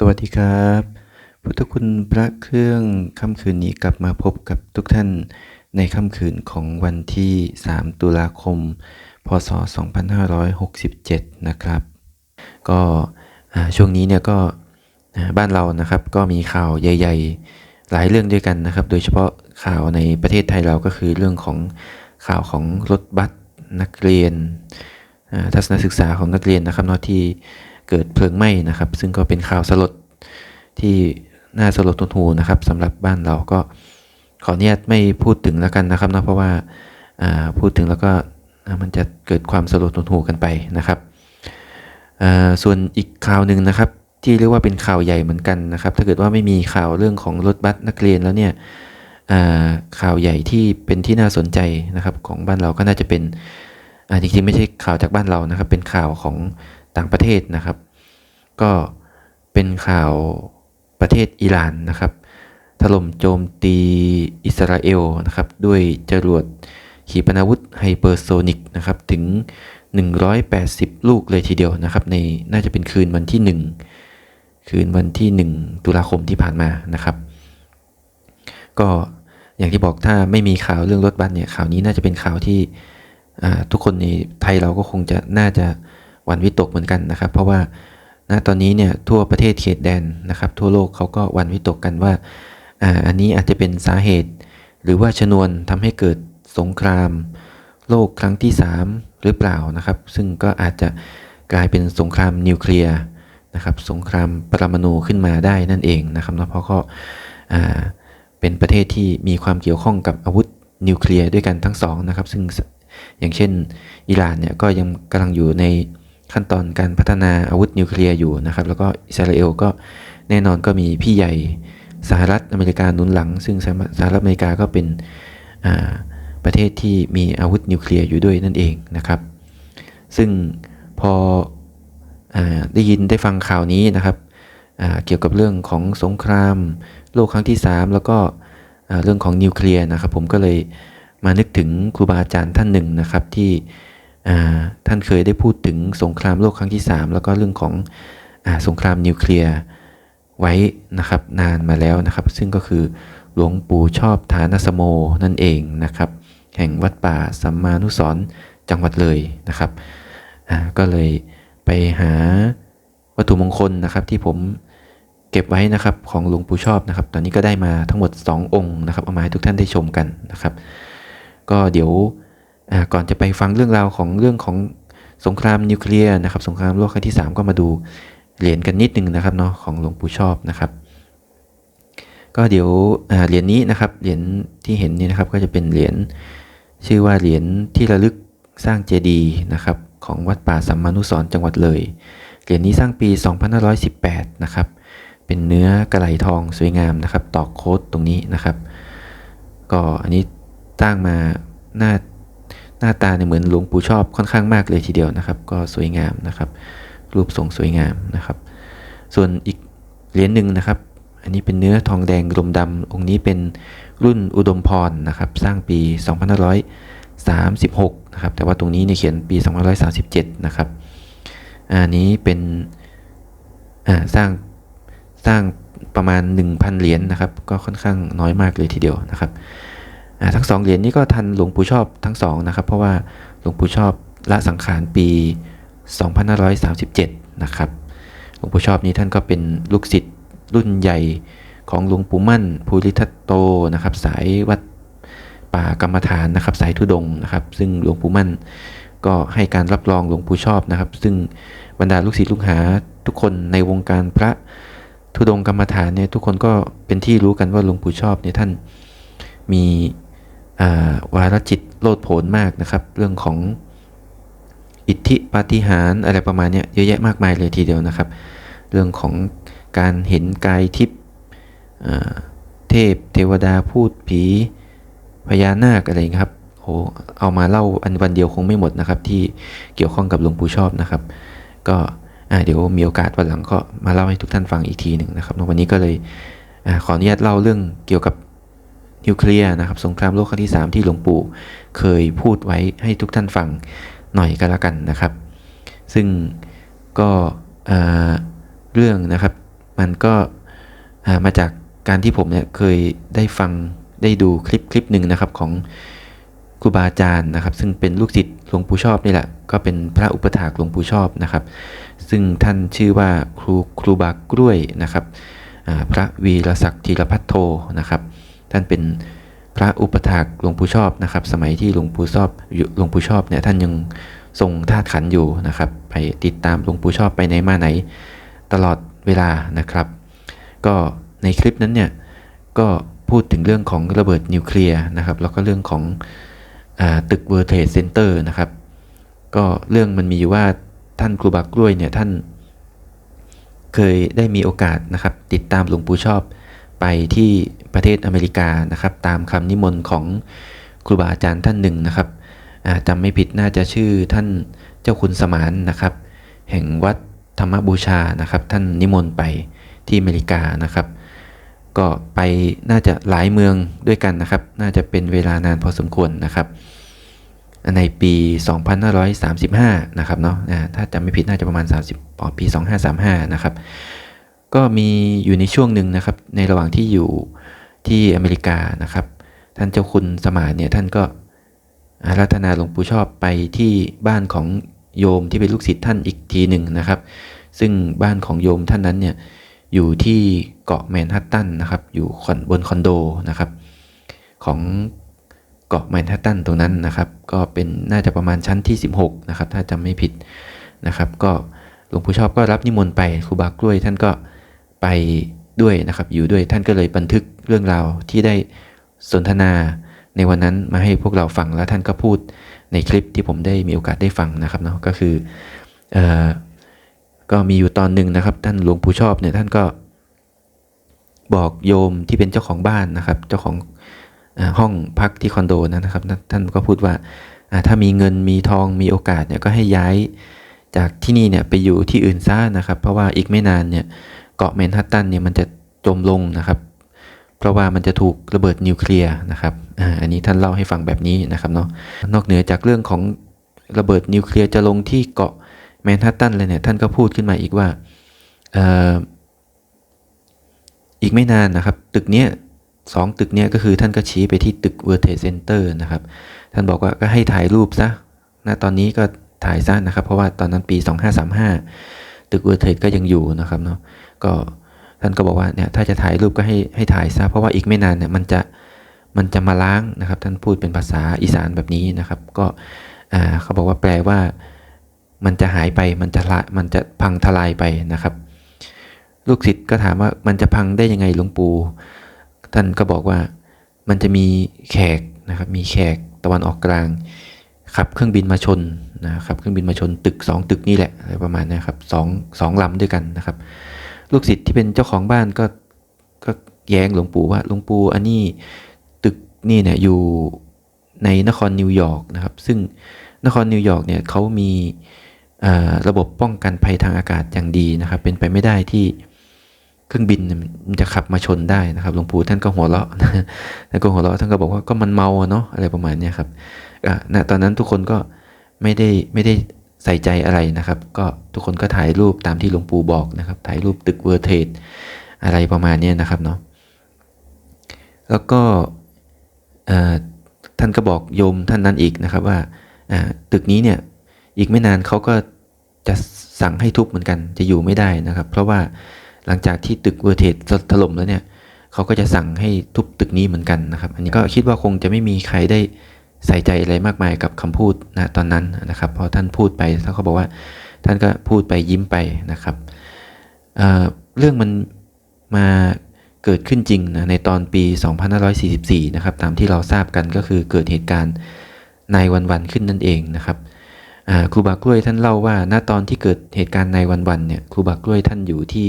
สวัสดีครับ พุทธคุณพระเครื่องค่ำคืนนี้กลับมาพบกับทุกท่านในค่ำคืนของวันที่ 3 ตุลาคม พศ 2567 นะครับ ก็ช่วงนี้เนี่ยก็บ้านเรานะครับก็มีข่าวใหญ่ ๆ หลายเรื่องด้วยกันนะครับ โดยเฉพาะข่าวในประเทศไทยเราก็คือเรื่องของข่าวของรถบัสนักเรียนทัศนศึกษาของนักเรียนนะครับเนาะที่ เกิดเพลิงไหม้นะครับ ซึ่งก็เป็นข่าวสลดที่น่าสลดทุนหูนะครับสำหรับบ้านเราก็ขออนุญาตไม่พูดถึงแล้วกันนะครับเนาะเพราะว่าพูดถึงแล้วก็มันจะเกิดความสลดทุนหูกันไปนะครับส่วนอีกข่าวหนึ่งนะครับที่เรียกว่าเป็นข่าวใหญ่เหมือนกันนะครับ ถ้าเกิดว่าไม่มีข่าวเรื่องของรถบัสนักเรียนแล้วเนี่ยข่าวใหญ่ที่เป็นที่น่าสนใจนะครับของบ้านเราก็น่าจะเป็นจริงๆไม่ใช่ข่าวจากบ้านเรานะครับ เป็นข่าวของ ต่างประเทศนะครับ ก็เป็นข่าวประเทศอิหร่านนะครับ ถล่มโจมตีอิสราเอลนะครับ ด้วยจรวดขีปนาวุธไฮเปอร์โซนิกนะครับถึง 180 ลูกเลยทีเดียวนะครับ ในน่าจะเป็นคืนวันที่ 1 คืนวันที่ 1 ตุลาคมที่ผ่านมานะครับ ก็อย่างที่บอกถ้าไม่มีข่าวเรื่องรถบัสเนี่ยข่าวนี้น่าจะเป็นข่าวที่ทุกคนในไทยเราก็คงจะน่าจะ วันวิตกเหมือนกันนะครับ เพราะว่าณตอนนี้เนี่ยทั่วประเทศเขตแดนนะครับ ทั่วโลกเขาก็วันวิตกกันว่าอ่าอันนี้อาจจะเป็นสาเหตุ หรือว่าชนวนทำให้เกิดสงคราม โลกครั้งที่ 3 หรือเปล่านะครับ ซึ่งก็อาจจะกลายเป็นสงครามนิวเคลียร์นะครับ สงครามปรมาณูขึ้นมาได้นั่นเองนะครับเนะเพราะก็อ่าเป็นประเทศที่มีความเกี่ยวข้องกับอาวุธนิวเคลียร์ด้วยกันทั้งสองนะครับ ซึ่งอย่างเช่นอิหร่านเนี่ยก็ยังกำลังอยู่ใน ขั้นตอนการพัฒนาอาวุธนิวเคลียร์อยู่นะครับ แล้วก็อิสราเอลก็แน่นอนก็มีพี่ใหญ่สหรัฐอเมริกาหนุนหลัง ซึ่งสหรัฐอเมริกาก็เป็นประเทศที่มีอาวุธนิวเคลียร์อยู่ด้วยนั่นเองนะครับ ซึ่งพออได้ยินได้ฟังข่าวนี้นะครับเกี่ยวกับเรื่องของสงคราม โลกครั้งที่ 3 แล้วก็เรื่องของนิวเคลียร์นะครับ ผมก็เลยมานึกถึงครูบาอาจารย์ท่านหนึ่งนะครับที่ ท่านเคยได้พูดถึงสงครามโลกครั้งที่ 3 แล้วก็เรื่องของอสงครามนิวเคลียร์ไว้นะครับนานมาแล้วนะครับ ซึ่งก็คือหลวงปู่ชอบฐานสโมนั่นเองนะครับ แห่งวัดป่าสัมมานุสรจังหวัดเลยนะครับก็เลยไปหาวัตถุมงคลนะครับที่ผมเก็บไว้นะครับของหลวงปู่ชอบนะครับ ตอนนี้ก็ได้มาทั้งหมด 2 องค์นะครับเอามาให้ทุกท่านได้ชมกันนะครับ ก็เดี๋ยว ก่อนจะไปฟังเรื่องราวของเรื่องของสงครามนิวเคลียร์นะครับ สงครามโลกครั้งที่ 3 ก็มาดูเหรียญกันนิดนึงนะครับเนาะของหลวงปู่ชอบนะครับ ก็เดี๋ยวเหรียญนี้นะครับเหรียญที่เห็นนี่นะครับก็จะเป็นเหรียญชื่อว่าเหรียญที่ระลึกสร้างเจดีย์นะครับของวัดป่าสัมมานุสรจังหวัดเลย เหรียญนี้สร้างปี 2518 นะครับ เป็นเนื้อกระไหลทองสวยงามนะครับ ตอกโค้ดตรงนี้นะครับ ก็อันนี้ตั้างมาหน้า หน้าตาเนี่ยเหมือนหลวงปู่ชอบค่อนข้างมากเลยทีเดียวนะครับ ก็สวยงามนะครับ รูปทรงสวยงามนะครับ ส่วนอีกเหรียญหนึ่งนะครับ อันนี้เป็นเนื้อทองแดงลมดำองค์นี้เป็นรุ่นอุดมพรนะครับ สร้างปี 2536 นะครับ แต่ว่าตรงนี้เนี่ยเขียนปี 2537 นะครับ อันนี้เป็นสร้างสร้างประมาณ 1,000 เหรียญนนะครับ ก็ค่อนข้างน้อยมากเลยทีเดียวนะครับ ทั้งสองเหรียญนี้ก็ทันหลวงปู่ชอบทั้งสองนะครับ เพราะว่าหลวงปู่ชอบละสังขารปี 2537 นะครับ หลวงปู่ชอบนี้ท่านก็เป็นลูกศิษย์รุ่นใหญ่ของหลวงปู่มั่นภูริทัตโตนะครับ สายวัดป่ากรรมฐานนะครับ สายทุดงนะครับ ซึ่งหลวงปู่มั่นก็ให้การรับรองหลวงปู่ชอบนะครับ ซึ่งบรรดาลูกศิษย์ลูกหาทุกคนในวงการพระทุดงกรรมฐานเนี่ยทุกคนก็เป็นที่รู้กันว่าหลวงปู่ชอบเนี่ยท่านมี วาระจิตโลดโผนมากนะครับ เรื่องของอิทธิปาฏิหาริย์อะไรประมาณนี้เยอะแยะมากมายเลยทีเดียวนะครับ เรื่องของการเห็นกายทิพย์เทพเทวดาพูดผีพญานาคอะไรครับโหเอามาเล่าอันวันเดียวคงไม่หมดนะครับ ที่เกี่ยวข้องกับหลวงปู่ชอบนะครับ ก็เดี๋ยวมีโอกาสวันหลังก็มาเล่าให้ทุกท่านฟังอีกทีหนึ่งนะครับวันนี้ก็เลยอขออนุญาตเล่าเรื่องเกี่ยวกับ นิวเคลียร์นะครับสงครามโลกครั้งที่ 3 ที่หลวงปู่เคยพูดไว้ให้ทุกท่านฟังหน่อยก็แล้วกันนะครับ ซึ่งก็เรื่องนะครับมันก็มาจากการที่ผมเนี่ยเคยได้ฟังได้ดูคลิปคลิปหนึ่งนะครับของครูบาอาจารย์นะครับ ซึ่งเป็นลูกศิษย์หลวงปู่ชอบนี่แหละก็เป็นพระอุปถากหลวงปู่ชอบนะครับ ซึ่งท่านชื่อว่าครูครูบากล้วยนะครับพระวีรศักดิ์ธีรพัทโทนะครับ ท่านเป็นพระอุปถากหลวงปู่ชอบนะครับ สมัยที่หลวงปู่ชอบหลวงปู่ชอบเนี่ยท่านยังทรงธาขันอยู่นะครับ ไปติดตามหลวงปู่ชอบไปไหนมาไหน ตลอดเวลานะครับ ก็ในคลิปนั้นเนี่ยก็พูดถึงเรื่องของระเบิดนิวเคลียร์นะครับ แล้วก็เรื่องของอตึกเวอร์เทสเซ็นเตอร์นะครับ ก็เรื่องมันมีอยู่ว่าท่านครูบากล้วยเนี่ยท่าน เคยได้มีโอกาสนะครับ ติดตามหลวงปู่ชอบ ไปที่ประเทศอเมริกานะครับ ตามคำนิมนต์ของครูบาอาจารย์ท่านหนึ่งนะครับจำไม่ผิดน่าจะชื่อท่านเจ้าคุณสมานนะครับ แห่งวัดธรรมบูชานะครับ ท่านนิมนต์ไปที่อเมริกานะครับ ก็ไปน่าจะหลายเมืองด้วยกันนะครับ น่าจะเป็นเวลานานพอสมควรนะครับในปี 2535 นะครับเนาะถ้าจำไม่ผิดน่าจะประมาณ 30ปี 2535 นะครับ ก็มีอยู่ในช่วงหนึ่งนะครับ ในระหว่างที่อยู่ที่อเมริกานะครับ ท่านเจ้าคุณสมานเนี่ยท่านก็อาราธนาหลวงปู่ชอบไปที่บ้านของโยมที่เป็นลูกศิษย์ท่านอีกทีหนึ่งนะครับ ซึ่งบ้านของโยมท่านนั้นเนี่ยอยู่ที่เกาะแมนฮัตตันนะครับ อยู่บนคอนโดนะครับ ของเกาะแมนฮัตตันตรงนั้นนะครับ ก็เป็นน่าจะประมาณชั้นที่ 16 นะครับ ถ้าจำไม่ผิดนะครับ ก็หลวงปู่ชอบก็รับนิมนต์ไปครูบากล้วยท่านก็ ไปด้วยนะครับอยู่ด้วยท่านก็เลยบันทึกเรื่องราวที่ได้สนทนาในวันนั้นมาให้พวกเราฟังแล้วท่านก็พูดในคลิปที่ผมได้มีโอกาสได้ฟังนะครับเนาะก็คือเออก็มีอยู่ตอนหนึ่งนะครับ ท่านหลวงปู่ชอบเนี่ยท่านก็บอกโยมที่เป็นเจ้าของบ้านนะครับ เจ้าของอห้องพักที่คอนโดนะครับ ท่านก็พูดว่าถ้ามีเงินมีทองมีโอกาสเนี่ยก็ให้ย้ายจากที่นี่เนี่ยไปอยู่ที่อื่นซะนะครับ เพราะว่าอีกไม่นานเนี่ย เกาะแมนฮัตตันเนี่ยมันจะจมลงนะครับ เพราะว่ามันจะถูกระเบิดนิวเคลียร์นะครับอันนี้ท่านเล่าให้ฟังแบบนี้นะครับเนาะนอกเหนือจากเรื่องของระเบิดนิวเคลียร์จะลงที่เกาะแมนฮัตตันเลยเนี่ยท่านก็พูดขึ้นมาอีกว่าอีกไม่นานนะครับ ตึกเนี้ยสองตึกเนี้ยก็คือท่านก็ชี้ไปที่ตึก World Trade Center นะครับ ท่านบอกว่าก็ให้ถ่ายรูปซะณตอนนี้ก็ถ่ายซะนะครับ เพราะว่าตอนนั้นปี 2535 ตึก World Trade ก็ยังอยู่นะครับเนาะ ก็ท่านก็บอกว่าเนี่ยถ้าจะถ่ายรูปก็ให้ให้ถ่ายซะเพราะว่าอีกไม่นานเนี่ยมันจะมันจะมาล้างนะครับ ท่านพูดเป็นภาษาอีสานแบบนี้นะครับ ก็เขาบอกว่าแปลว่า มันจะหายไปมันจะละมันจะพังทลายไปนะครับ ลูกศิษย์ก็ถามว่ามันจะพังได้ยังไงหลวงปู่ท่านก็บอกว่ามันจะมีแขกนะครับมีแขกตะวันออกกลางขับเครื่องบินมาชนนะครับเครื่องบินมาชนตึกสองตึกนี่แหละอะไรประมาณนี้ครับสองสองลำด้วยกันนะครับ ลูกศิษย์ที่เป็นเจ้าของบ้านก็ก็แย้งหลวงปู่ว่าหลวงปู่อันนี้ตึกนี่เนี่ยอยู่ในนครนิวยอร์กนะครับ ซึ่งนครนิวยอร์กเนี่ยเขามีระบบป้องกันภัยทางอากาศอย่างดีนะครับ เป็นไปไม่ได้ที่เครื่องบินมันจะขับมาชนได้นะครับหลวงปู่ท่านก็หัวเราะท่านก็หัวเราะท่านก็บอกว่าก็มันเมาเนาะอะไรประมาณนี้ครับณตอนนั้นทุกคนก็ไม่ได้ไม่ได้ ใส่ใจอะไรนะครับ ก็ทุกคนก็ถ่ายรูปตามที่หลวงปู่บอกนะครับ ถ่ายรูปตึกเวอร์เทดอะไรประมาณนี้นะครับเนาะแล้วก็ท่านก็บอกโยมท่านนั้นอีกนะครับว่าอ่าตึกนี้เนี่ยอีกไม่นานเขาก็จะสั่งให้ทุบเหมือนกันจะอยู่ไม่ได้นะครับ เพราะว่าหลังจากที่ตึกเวอร์เทสถล่มแล้วเนี่ยเขาก็จะสั่งให้ทุบตึกนี้เหมือนกันนะครับ อันนี้ก็คิดว่าคงจะไม่มีใครได้ ใส่ใจอะไรมากมายกับคำพูดนะตอนนั้นนะครับ พอท่านพูดไปแล้วเขาบอกว่า ท่านก็พูดไปยิ้มไปนะครับเเรื่องมันมาเกิดขึ้นจริงนะในตอนปี 2544 นะครับ ตามที่เราทราบกันก็คือเกิดเหตุการณ์นายวันวันๆขึ้นนั่นเองนะครับครูบากล้วยท่านเล่าว่าณตอนที่เกิดเหตุการณ์นายวันวันๆเนี่ยครูบากล้วยท่านอยู่ที่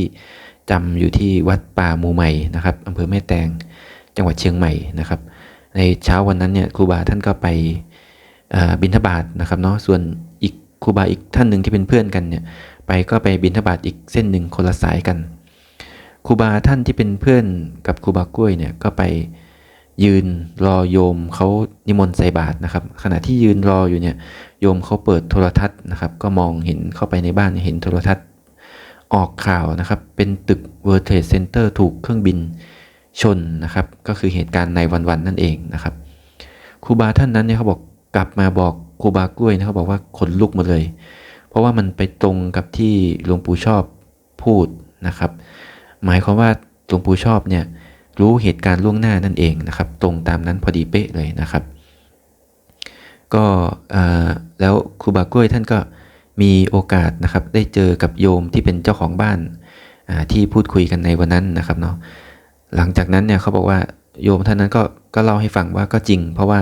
จำอยู่ที่วัดป่ามูใหม่นะครับอำเภอแม่แตงจังหวัดเชียงใหม่นะครับ ในเช้าวันนั้นเนี่ยครูบาท่านก็ไปบิณฑบาตนะครับเนาะส่วนอีกครูบาอีกท่านหนึ่งที่เป็นเพื่อนกันเนี่ยไปก็ไปบิณฑบาตอีกเส้นหนึ่งคนละสายกันครูบาท่านที่เป็นเพื่อนกับครูบากล้วยเนี่ยก็ไปยืนรอโยมเขานิมนต์ใส่บาตรนะครับ ขณะที่ยืนรออยู่เนี่ยโยมเขาเปิดโทรทัศน์นะครับ ก็มองเห็นเข้าไปในบ้านเห็นโทรทัศน์ ออกข่าวนะครับ เป็นตึก World Trade Center ถูกเครื่องบิน ชนนะครับ ก็คือเหตุการณ์ในวันๆนั่นเองนะครับครูบาท่านนั้นเนี่ยเขาบอกกลับมาบอกครูบากล้วยนะเขาบอกว่าขนลุกหมาเลย เพราะว่ามันไปตรงกับที่หลวงปู่ชอบพูดนะครับ หมายความว่าหลวงปู่ชอบเนี่ยรู้เหตุการณ์ล่วงหน้านั่นเองนะครับ ตรงตามนั้นพอดีเป๊ะเลยนะครับ ก็แล้วครูบากล้วยท่านก็มีโอกาสนะครับได้เจอกับโยมที่เป็นเจ้าของบ้านที่พูดคุยกันในวันนั้นนะครับเนาะ หลังจากนั้นเนี่ยเขาบอกว่าโยมท่านนั้นก็ก็เล่าให้ฟังว่าก็จริง เพราะว่า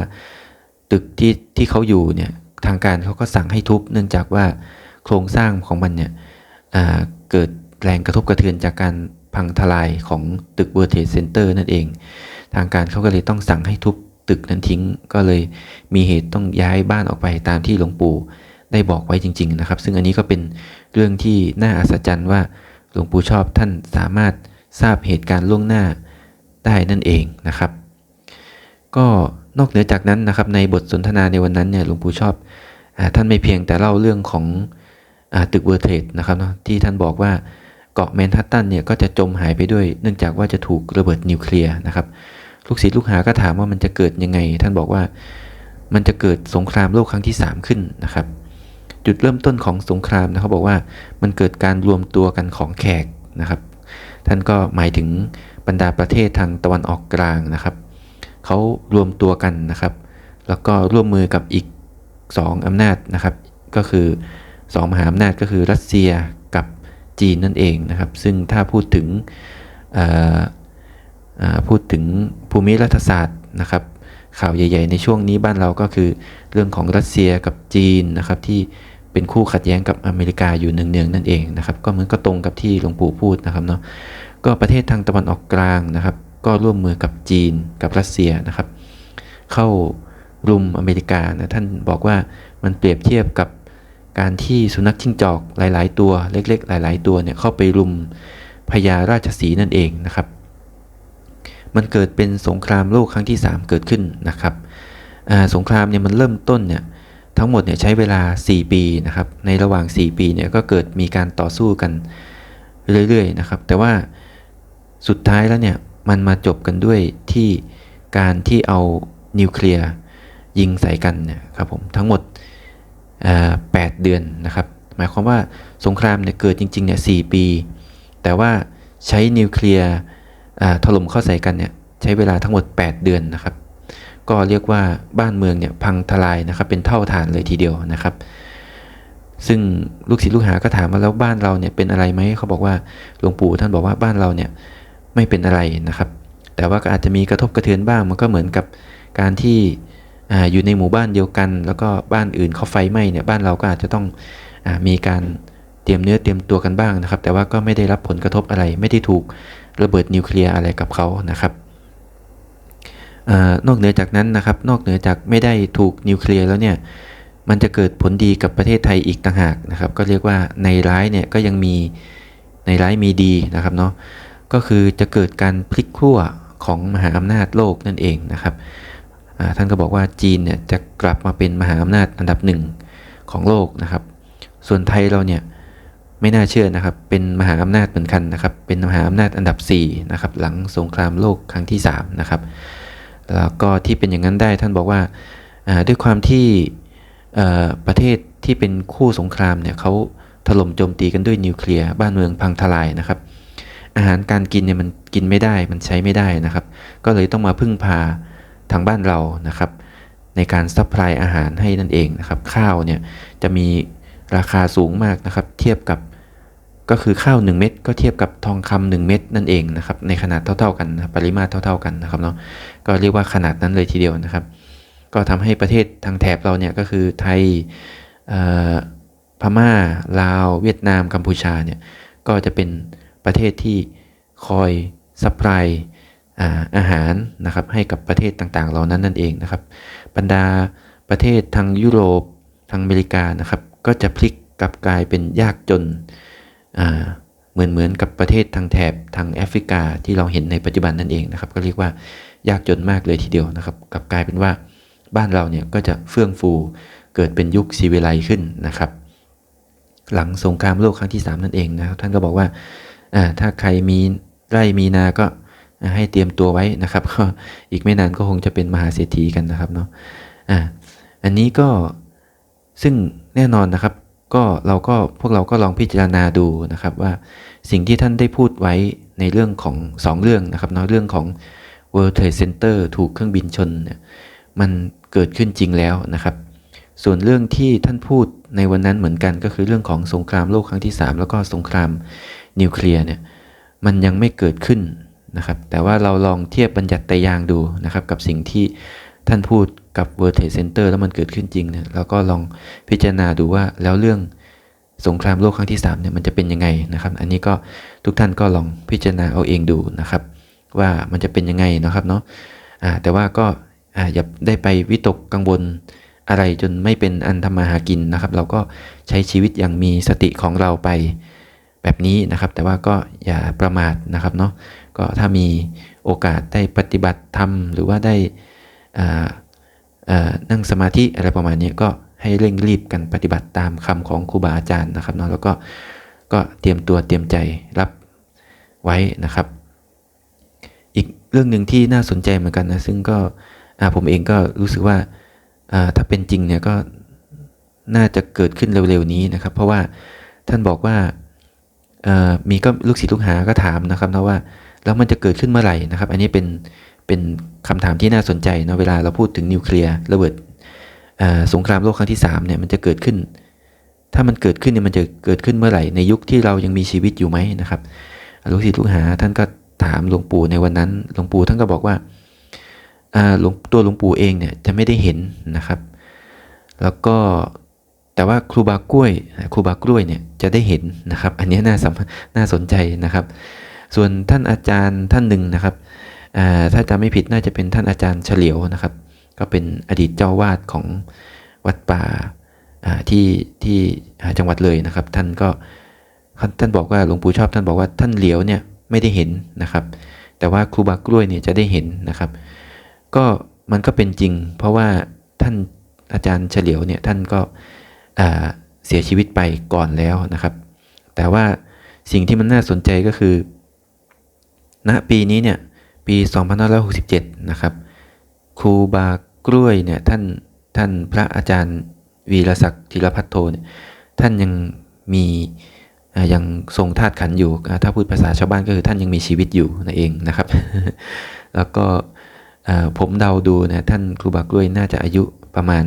ตึกที่ที่เขาอยู่เนี่ยทางการเขาก็สั่งให้ทุบ เนื่องจากว่าโครงสร้างของมันเนี่ยเกิดแรงกระทบกระเทือนจากการพังทลายของตึก World Trade Center นั่นเอง ทางการเขาก็เลยต้องสั่งให้ทุบตึกนั้นทิ้ง ก็เลยมีเหตุต้องย้ายบ้านออกไปตามที่หลวงปู่ได้บอกไว้จริง ๆนะครับ ซึ่งอันนี้ก็เป็นเรื่องที่น่าอัศจรรย์ว่าหลวงปู่ชอบท่านสามารถ ทราบเหตุการณ์ล่วงหน้าได้นั่นเองนะครับ ก็นอกเหนือจากนั้นนะครับในบทสนทนาในวันนั้นเนี่ยหลวงปู่ชอบอท่านไม่เพียงแต่เล่าเรื่องของอตึกเวอร์เทดนะครับเนาะที่ท่านบอกว่าเกาะแมนฮัตตันเนี่ยก็จะจมหายไปด้วย เนื่องจากว่าจะถูกระเบิดนิวเคลียร์นะครับลูกศิษย์ลูกหาก็ถามว่ามันจะเกิดยังไง ท่านบอกว่ามันจะเกิดสงครามโลกครั้งที่ 3 ขึ้นนะครับ จุดเริ่มต้นของสงครามนะเขาบอกว่ามันเกิดการรวมตัวกันของแขกนะครับ ท่านก็หมายถึงบรรดาประเทศทางตะวันออกกลางนะครับเขารวมตัวกันนะครับ แล้วก็ร่วมมือกับอีก 2อำนาจนะครับ ก็คือ 2 มหาอำนาจก็คือรัสเซียกับจีนนั่นเองนะครับ ซึ่งถ้าพูดถึงพูดถึงภูมิรัฐศาสตร์นะครับ ข่าวใหญ่ ๆ ในช่วงนี้บ้านเราก็คือเรื่องของรัสเซียกับจีนนะครับที่ เป็นคู่ขัดแย้งกับอเมริกาอยู่เนืองๆนั่นเองนะครับก็เหมือนก็ตรงกับที่หลวงปู่พูดนะครับเนาะก็ประเทศทางตะวันออกกลางนะครับ ก็ร่วมมือกับจีนกับรัสเซียนะครับ เข้ารุมอเมริกานะท่านบอกว่ามันเปรียบเทียบกับการที่สุนัขจิ้งจอกหลาย ๆ ตัวเล็ก ๆ หลาย ๆ ตัวเนี่ยเข้าไปรุมพญาราชสีนั่นเองนะครับ มันเกิดเป็นสงครามโลกครั้งที่ 3 เกิดขึ้นนะครับสงครามเนี่ยมันเริ่มต้นเนี่ย ทั้งหมดเนี่ยใช้เวลา 4 ปีนะครับในระหว่าง 4 ปีเนี่ยก็เกิดมีการต่อสู้กันเรื่อยๆนะครับ แต่ว่าสุดท้ายแล้วเนี่ยมันมาจบกันด้วยที่การที่เอานิวเคลียร์ยิงใส่กันเนี่ยครับผมทั้งหมดแปดเดือนนะครับ หมายความว่าสงครามเนี่ยเกิดจริงๆเนี่ยสปี แต่ว่าใช้นิวเคลียร์ถล่มเข้าใส่กันเนี่ยใช้เวลาทั้งหมด 8 เดือนนะครับ ก็เรียกว่าบ้านเมืองเนี่ยพังทลายนะครับเป็นเท่าฐานเลยทีเดียวนะครับ ซึ่งลูกศิษย์ลูกหาก็ถามมาแล้วบ้านเราเนี่ยเป็นอะไรไหมเขาบอกว่าหลวงปู่ท่านบอกว่าบ้านเราเนี่ยไม่เป็นอะไรนะครับ แต่ว่าก็อาจจะมีกระทบกระเทือนบ้างมันก็เหมือนกับการที่ออยู่ในหมู่บ้านเดียวกัน แล้วก็บ้านอื่นเขาไฟไหม้เนี่ยบ้านเราก็อาจจะต้องอมีการเตรียมเนื้อเตรียมตัวกันบ้างนะครับ แต่ว่าก็ไม่ได้รับผลกระทบอะไร ไม่ได้ถูกระเบิดนิวเคลียร์อะไรกับเขานะครับ นอกเหนือจากนั้นนะครับ นอกเหนือจากไม่ได้ถูกนิวเคลียร์แล้วเนี่ย มันจะเกิดผลดีกับประเทศไทยอีกต่างหากนะครับ ก็เรียกว่าในร้ายเนี่ยก็ยังมีในร้ายมีดีนะครับเนาะ ก็คือจะเกิดการพลิกขั้วของมหาอำนาจโลกนั่นเองนะครับ ท่านก็บอกว่าจีนเนี่ยจะกลับมาเป็นมหาอำนาจอันดับหนึ่งของโลกนะครับ ส่วนไทยเราเนี่ยไม่น่าเชื่อนะครับ เป็นมหาอำนาจเหมือนกันนะครับ เป็นมหาอำนาจอันดับ4นะครับหลังสงครามโลกครั้งที่3นะครับ แล้วก็ที่เป็นอย่างนั้นได้ท่านบอกว่าด้วยความที่ประเทศที่เป็นคู่สงครามเนี่ยเขาถล่มโจมตีกันด้วยนิวเคลียร์บ้านเมืองพังทลายนะครับ อาหารการกินเนี่ยมันกินไม่ได้มันใช้ไม่ได้นะครับ ก็เลยต้องมาพึ่งพาทางบ้านเรานะครับ ในการซัพพลายอาหารให้นั่นเองนะครับ ข้าวเนี่ยจะมีราคาสูงมากนะครับ เทียบกับ ก็คือข้าว 1 เม็ดก็เทียบกับทองคำ1เม็ดนั่นเองนะครับในขนาดเท่า ๆกันนะปริมาตรเท่า ๆกันนะครับเนาะก็เรียกว่าขนาดนั้นเลยทีเดียวนะครับ ก็ทำให้ประเทศทางแถบเราเนี่ยก็คือไทยพม่าลาวเวียดนามกัมพูชาเนี่ยก็จะเป็นประเทศที่คอยซัพพลายอาหารนะครับให้กับประเทศต่างๆ เหล่านั้นนั่นเองนะครับ บรรดาประเทศทางยุโรปทางอเมริกานะครับ ก็จะพลิกกลับกลายเป็นยากจน เหมือนเหมือนกับประเทศทางแถบทางแอฟริกาที่เราเห็นในปัจจุบันนั่นเองนะครับ ก็เรียกว่ายากจนมากเลยทีเดียวนะครับกับกลายเป็นว่าบ้านเราเนี่ยก็จะเฟื่องฟูเกิดเป็นยุคซีวิไลขึ้นนะครับ หลังสงครามโลกครั้งที่สามนั่นเองนะครับ ท่านก็บอกว่าอ่าถ้าใครมีไร่มีนาก็ให้เตรียมตัวไว้นะครับก็อีกไม่นานก็คงจะเป็นมหาเศรษฐีกันนะครับเนาะอ่าอันนี้ก็ซึ่งแน่นอนนะครับ ก็เราก็พวกเราก็ลองพิจารณาดูนะครับว่าสิ่งที่ท่านได้พูดไว้ในเรื่องของสองเรื่องนะครับเนาะเรื่องของ World Trade Center ถูกเครื่องบินชนเนี่ยมันเกิดขึ้นจริงแล้วนะครับ ส่วนเรื่องที่ท่านพูดในวันนั้นเหมือนกันก็คือเรื่องของสงครามโลกครั้งที่ 3 แล้วก็สงครามนิวเคลียร์เนี่ยมันยังไม่เกิดขึ้นนะครับ แต่ว่าเราลองเทียบบัญญัติไตรยางดูนะครับกับสิ่งที่ท่านพูด กับ World Trade Center แล้วมันเกิดขึ้นจริงเนี่ยเราก็ลองพิจารณาดูว่าแล้วเรื่องสงครามโลกครั้งที่3เนี่ยมันจะเป็นยังไงนะครับ อันนี้ก็ทุกท่านก็ลองพิจารณาเอาเองดูนะครับ ว่ามันจะเป็นยังไงนะครับเนาะะแต่ว่าก็อย่าได้ไปวิตกกังวลอะไรจนไม่เป็นอันทำมาหากินนะครับ เราก็ใช้ชีวิตอย่างมีสติของเราไปแบบนี้นะครับ แต่ว่าก็อย่าประมาทนะครับเนาะก็ถ้ามีโอกาสได้ปฏิบัติธรรมหรือว่าได้อ่า นั่งสมาธิอะไรประมาณนี้ก็ให้เร่งรีบกันปฏิบัติตามคำของครูบาอาจารย์นะครับเนาะแล้วก็ก็เตรียมตัวเตรียมใจรับไว้นะครับ อีกเรื่องหนึ่งที่น่าสนใจเหมือนกันนะซึ่งก็ผมเองก็รู้สึกว่าถ้าเป็นจริงเนี่ยก็น่าจะเกิดขึ้นเร็วๆนี้นะครับ เพราะว่าท่านบอกว่ามีก็ลูกศิษย์ลูกหาก็ถามนะครับนะว่าแล้วมันจะเกิดขึ้นเมื่อไหร่นะครับ อันนี้เป็น เป็นคำถามที่น่าสนใจนะเวลาเราพูดถึงนิวเคลียร์ระเบิดสงครามโลกครั้งที่3เนี่ยมันจะเกิดขึ้น ถ้ามันเกิดขึ้นเนี่ยมันจะเกิดขึ้นเมื่อไหร่ในยุคที่เรายังมีชีวิตอยู่ไหมนะครับลูกศิษย์ลูกหาท่านก็ถามหลวงปู่ในวันนั้นหลวงปู่ท่านก็บอกว่าหลวงตัวหลวงปู่เองเนี่ยจะไม่ได้เห็นนะครับ แล้วก็แต่ว่าครูบากล้วยครูบากล้วยเนี่ยจะได้เห็นนะครับ อันนี้น่าสน่าสนใจนะครับ ส่วนท่านอาจารย์ท่านหนึ่งนะครับ ถ้าจำไม่ผิดน่าจะเป็นท่านอาจารย์เฉลียวนะครับ ก็เป็นอดีตเจ้าวาดของวัดป่าที่ที่จังหวัดเลยนะครับ ท่านก็ท่านบอกว่าหลวงปู่ชอบท่านบอกว่าท่านเหลียวเนี่ยไม่ได้เห็นนะครับ แต่ว่าครูบากล้วยเนี่ยจะได้เห็นนะครับ ก็มันก็เป็นจริง เพราะว่าท่านอาจารย์เฉลียวเนี่ยท่านก็เสียชีวิตไปก่อนแล้วนะครับ แต่ว่าสิ่งที่มันน่าสนใจก็คือ ณปีนี้เนี่ย ปี 2567 นะครับ ครูบากล้วยเนี่ยท่านท่านพระอาจารย์วีรศักดิ์ธีรพัฒโทเนี่ยท่านยังมียังทรงธาตุขันอยู่ ถ้าพูดภาษาชาวบ้านก็คือท่านยังมีชีวิตอยู่นั่นเองนะครับ แล้วก็ผมเดาดูนะท่านครูบากล้วยน่าจะอายุประมาณ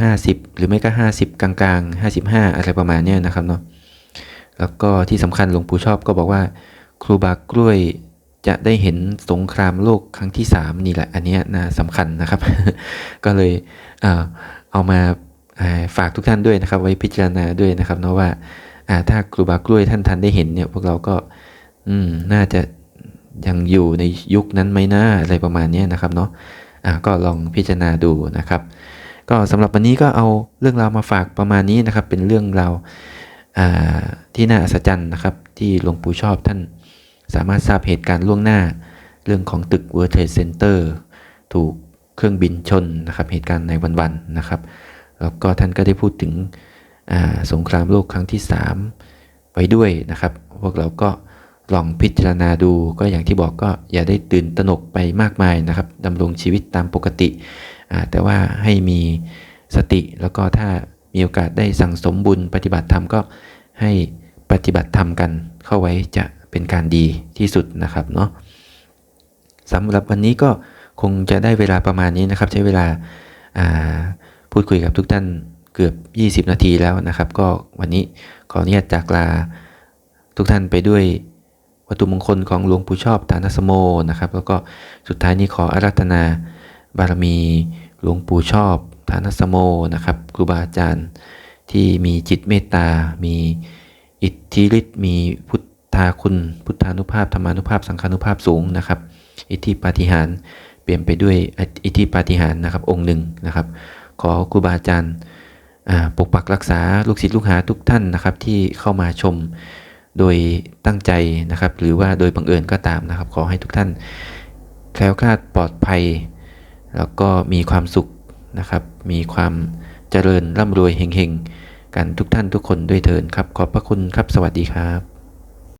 ห้าสิบหรือไม่ก็ห้าสิบกลางๆห้าสิบห้าอะไรประมาณนี้นะครับเนาะแล้วก็ที่สำคัญหลวงปู่ชอบก็บอกว่า ครูบากล้วย จะได้เห็นสงครามโลกครั้งที่สามนี่แหละ อันนี้นะสำคัญนะครับ ก็เลยเอามาฝากทุกท่านด้วยนะครับ ไว้พิจารณาด้วยนะครับเนาะว่าถ้าครูบากล้วยท่านทันได้เห็นเนี่ยพวกเราก็อืมน่าจะยังอยู่ในยุคนั้นไหมนะอะไรประมาณนี้นะครับเนาะะก็ลองพิจารณาดูนะครับ ก็สำหรับวันนี้ก็เอาเรื่องราวมาฝากประมาณนี้นะครับ เป็นเรื่องราวที่น่าอัศจรรย์นะครับ ที่หลวงปู่ชอบท่าน สามารถทราบเหตุการณ์ล่วงหน้า เรื่องของตึก World Trade Center ถูกเครื่องบินชนนะครับเหตุการณ์ในวันๆนะครับ แล้วก็ท่านก็ได้พูดถึงสงครามโลกครั้งที่ 3 ไว้ด้วยนะครับ พวกเราก็ลองพิจารณาดูก็อย่างที่บอกก็อย่าได้ตื่นตระหนกไปมากมายนะครับดำรงชีวิตตามปกติ แต่ว่าให้มีสติแล้วก็ถ้ามีโอกาสได้สั่งสมบุญปฏิบัติธรรมก็ให้ปฏิบัติธรรมกันเข้าไว้จะ เป็นการดีที่สุดนะครับเนาะสำหรับวันนี้ก็คงจะได้เวลาประมาณนี้นะครับ ใช้เวลาพูดคุยกับทุกท่านเกือบ 20 นาทีแล้วนะครับ ก็วันนี้ขออนุญาตจากลาทุกท่านไปด้วยวัตถุมงคลของหลวงปู่ชอบฐานสโมนะครับ แล้วก็สุดท้ายนี้ขออารัธนาบารมีหลวงปู่ชอบฐานสโมนะครับครูบาอาจารย์ที่มีจิตเมตตา มีอิทธิฤทธิ์มีพุท ธาคุณพุทธานุภาพธรรมานุภาพสังฆานุภาพสูงนะครับ อิทธิปาฏิหารเปลี่ยนไปด้วยอิทธิปาฏิหารนะครับ องค์หนึ่งนะครับ ขอครูบาอาจารย์ปกปักรักษาลูกศิษย์ลูกหาทุกท่านนะครับ ที่เข้ามาชมโดยตั้งใจนะครับ หรือว่าโดยบังเอิญก็ตามนะครับ ขอให้ทุกท่านแคล้วคลาดปลอดภัย แล้วก็มีความสุขนะครับ มีความเจริญร่ำรวยเฮงๆกันทุกท่านทุกคนด้วยเถินครับ ขอบพระคุณครับสวัสดีครับ